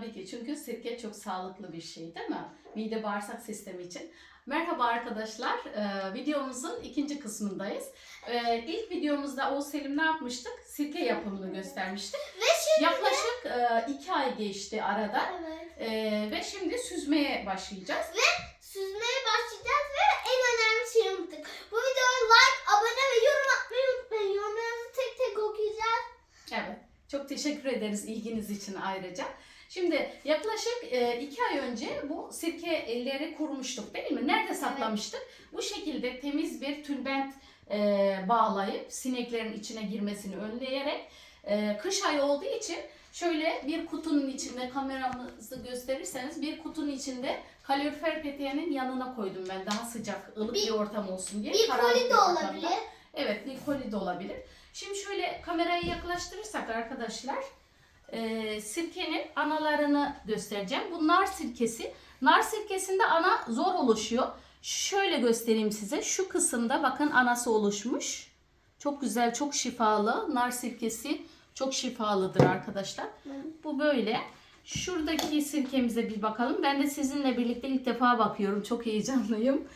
Tabii ki çünkü sirke çok sağlıklı bir şey değil mi? Mide bağırsak sistemi için. Merhaba arkadaşlar. Ee, videomuzun ikinci kısmındayız. Ee, ilk videomuzda o Selim ne yapmıştık? Sirke yapımını göstermiştik. Ve şimdi Yaklaşık e, iki ay geçti arada. evet. Ee, ve şimdi süzmeye başlayacağız. süzmeye başlayacağız ve en önemli şeyi unuttuk. Bu videoya like, abone ve yorum atmayı unutmayın. Yorumlarınızı tek tek okuyacağız. Evet. Çok teşekkür ederiz ilginiz için ayrıca. Şimdi yaklaşık e, iki ay önce bu sirke elleri kurmuştuk değil mi? Nerede saklamıştık? Bu şekilde temiz bir tülbent e, bağlayıp sineklerin içine girmesini önleyerek e, kış ayı olduğu için şöyle bir kutunun içinde kameramızı gösterirseniz bir kutunun içinde kalorifer peteğinin yanına koydum ben daha sıcak ılık bir, Bir- ortam olsun diye. Bir koli de olabilir. Evet, bir koli de olabilir. Şimdi şöyle kamerayı yaklaştırırsak arkadaşlar, e, sirkenin analarını göstereceğim. Bu nar sirkesi. Nar sirkesinde ana zor oluşuyor. Şöyle göstereyim size. Şu kısımda bakın anası oluşmuş. Çok güzel, çok şifalı. Nar sirkesi çok şifalıdır arkadaşlar. Bu böyle. Şuradaki sirkemize bir bakalım. Ben de sizinle birlikte ilk defa bakıyorum. Çok heyecanlıyım.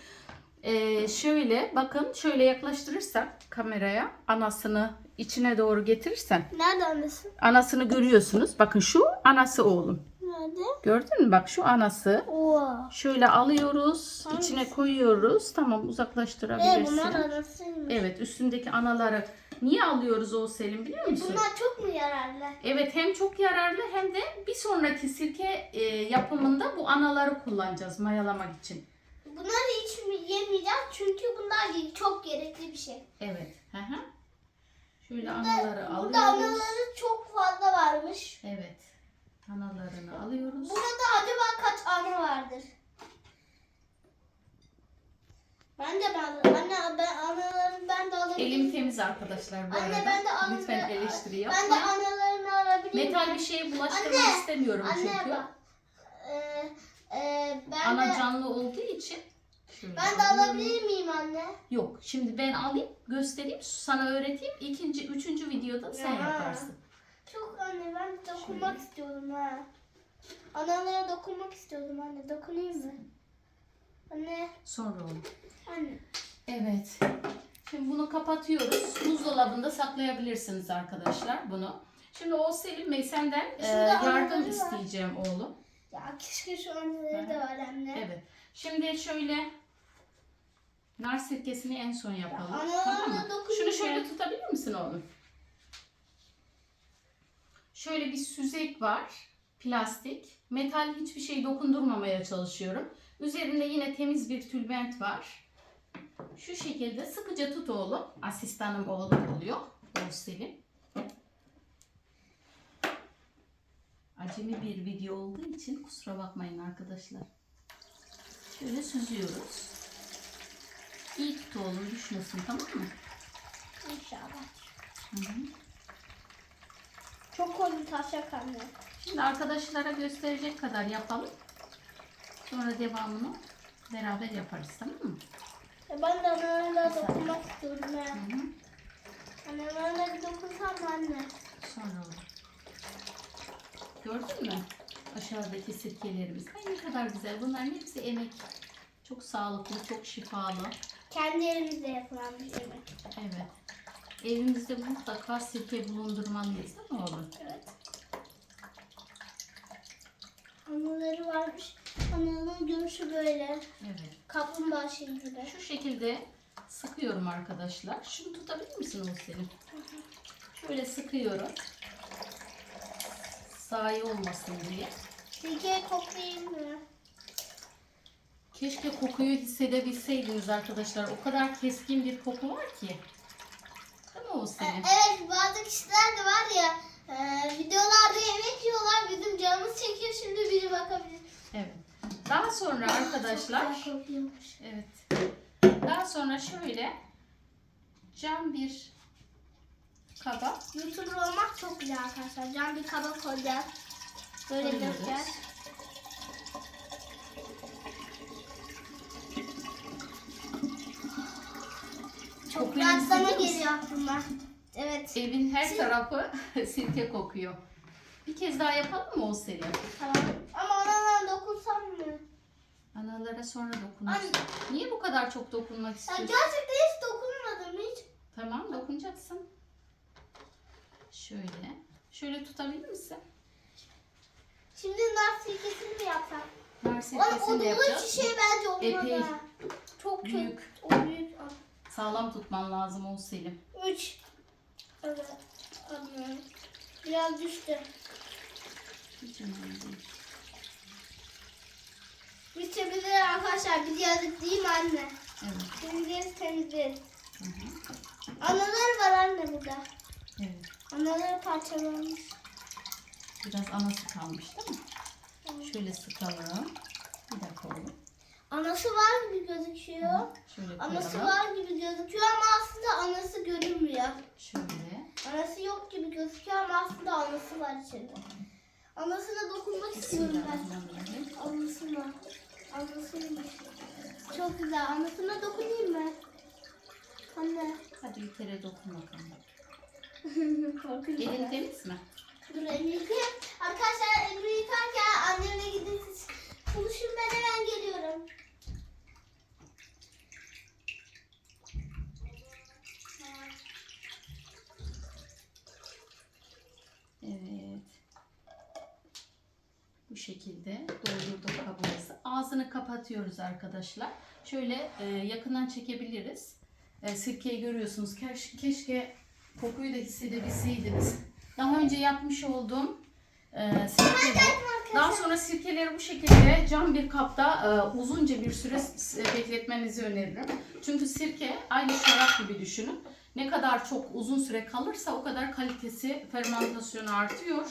Ee, şöyle bakın şöyle yaklaştırırsak kameraya anasını içine doğru getirirsen Nerede annesi? anasını görüyorsunuz. Bakın şu anası oğlum. Nerede? Gördün mü? Bak şu anası. Oo. Şöyle alıyoruz, Hangisi? içine koyuyoruz. Tamam uzaklaştırabilirsin. bunlar anasıymış. Evet, üstündeki anaları niye alıyoruz o Selim biliyor musun? Bunlar çok mu yararlı? Evet, hem çok yararlı hem de bir sonraki sirke e, yapımında bu anaları kullanacağız mayalamak için. Bunları hiç yemeyeceğiz çünkü bunlar çok gerekli bir şey. Evet. Hı hı. Şöyle anaları alıyoruz. Burada anaları çok fazla varmış. Evet. Analarını alıyoruz. Burada acaba kaç ana vardır? Ben de ben anne ben anaların ben de alabilirim. Elim temiz arkadaşlar bu Anne arada. ben de anne Lütfen eleştiri Ben yapmayın. de analarını alabilirim. Metal bir şeye bulaştırmak Anne, istemiyorum Anne çünkü. bak. Ee, e, ben Ana de canlı olduğu için. Şöyle ben de alabilir miyim anne? Yok. Şimdi ben alayım, göstereyim, sana öğreteyim. İkinci, üçüncü videoda sen Ya. yaparsın. Çok anne ben dokunmak istiyorum ha. Analara dokunmak istiyordum anne. Dokunayım mı? Anne, Sonra olur. anne. Evet. Şimdi bunu kapatıyoruz. Buzdolabında saklayabilirsiniz arkadaşlar bunu. Şimdi o Selim Bey senden e, Şurada yardım anaları var. isteyeceğim oğlum. Ya keşke şu anneleri de var anne. Evet. Şimdi şöyle nar sirkesini en son yapalım. Tamam mı? Şunu şöyle tutabilir misin oğlum? Şöyle bir süzek var. Plastik. Metal hiçbir şey dokundurmamaya çalışıyorum. Üzerinde yine temiz bir tülbent var. Şu şekilde sıkıca tut oğlum. Asistanım oğlum oluyor. O Selim. Acemi bir video olduğu için kusura bakmayın arkadaşlar. Şöyle süzüyoruz. İyi tut oğlum düşmesin tamam mı? İnşallah. Hı hı. Çok koyu taşak anne. Şimdi arkadaşlara gösterecek kadar yapalım. Sonra devamını beraber yaparız tamam mı? Ya ben de analarına dokunmak istiyorum Hı ya. hı. Analarına bir dokunsam anne? Sonra olur. Gördün mü? Aşağıdaki sirkelerimiz. Ay ne kadar güzel. Bunların hepsi emek. Çok sağlıklı, çok şifalı. Kendi elimizle yapılan bir yemek. Evet. Evimizde mutlaka sirke bulundurmalıyız değil mi oğlum? Evet. Anaları varmış. Analarının görüşü böyle. Evet. Kaplumbağa şey gibi. Şu şekilde sıkıyorum arkadaşlar. Şunu tutabilir misin o senin? Şöyle sıkıyorum. Sahi olmasın diye. Silkeyi koklayayım mı? Keşke kokuyu hissedebilseydiniz arkadaşlar. O kadar keskin bir koku var ki. Değil mi o E, senin? Evet bazı kişiler de var ya e, videolarda yemek yiyorlar bizim canımız çekiyor şimdi biri bakabilir. Evet. Daha sonra arkadaşlar evet. Daha sonra şöyle cam bir kaba YouTuber olmak çok güzel arkadaşlar. Can bir kaba koyacağız. Böyle dökeceğiz. Hissediyor musun? geliyor aklıma. Evet. evin her tarafı sirke kokuyor. Bir kez daha yapalım mı o seri? Tamam. Ama analara dokunsam mı? Analara sonra dokunursun. Anne. Niye bu kadar çok dokunmak Ya istiyorsun? gerçekten hiç dokunmadım hiç. Tamam dokunacaksın. Şöyle. Şöyle tutabilir misin? Şimdi nar sirkesini mi yapsam? Nar Ama o sirkesini de dolu yapacağız. şişe bence olmaz Epey. Çok büyük. büyük. O büyük. Sağlam tutman lazım o Selim. Üç. Evet. Anne. Biraz düştü. Hiç önemli değil. Biz temizleriz arkadaşlar. Biz yazık değil mi anne? Evet. Temizleriz temizleriz. Hı hı. Anaları var anne burada. Evet. Anaları parçalanmış. Biraz anası kalmış değil mi? Şöyle sıkalım. Bir dakika oğlum. Anası var gibi gözüküyor. Şöyle Anası koyalım. var gibi gözüküyor ama aslında anası görünmüyor. Şöyle. Anası yok gibi gözüküyor ama aslında anası var içinde. Anasına dokunmak istiyorum ben. Bismillahirrahmanirrahim. Anasına. Anasıymış. Çok güzel. Anasına dokunayım mı? Anne. Hadi bir kere dokun bakalım. Korkunç. Elin temiz mi? Dur elimi yıkayayım. Arkadaşlar elimi yıkarken annemle gidin siz konuşun ben hemen geliyorum. Evet. Bu şekilde doldurduk kabımızı. Ağzını kapatıyoruz arkadaşlar. Şöyle e, yakından çekebiliriz. E, sirkeyi görüyorsunuz. Keş, keşke kokuyu da hissedebilseydiniz. Daha önce yapmış olduğum e, sirke bu. Daha sonra sirkeleri bu şekilde cam bir kapta e, uzunca bir süre bekletmenizi öneririm. Çünkü sirke aynı şarap gibi düşünün. Ne kadar çok uzun süre kalırsa o kadar kalitesi, fermentasyonu artıyor.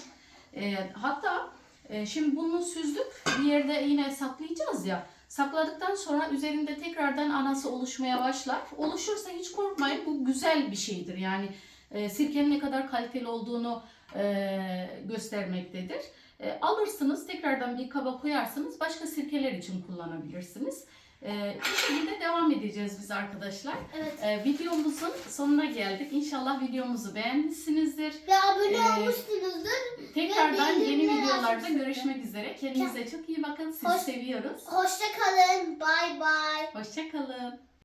E, hatta e, şimdi bunu süzdük bir yerde yine saklayacağız ya. Sakladıktan sonra üzerinde tekrardan anası oluşmaya başlar. Oluşursa hiç korkmayın bu güzel bir şeydir. Yani e, sirkenin ne kadar kaliteli olduğunu e, göstermektedir. E, alırsınız tekrardan bir kaba koyarsınız başka sirkeler için kullanabilirsiniz. E, bu şekilde devam edeceğiz biz arkadaşlar. Evet. Videomuzun sonuna geldik. İnşallah videomuzu beğenmişsinizdir. Ve abone Ee, olmuşsunuzdur. Tekrardan yeni videolarda görüşmek üzere. Kendinize çok iyi bakın. Sizi Hoş- seviyoruz. Hoşça kalın. Bay bay. Hoşçakalın.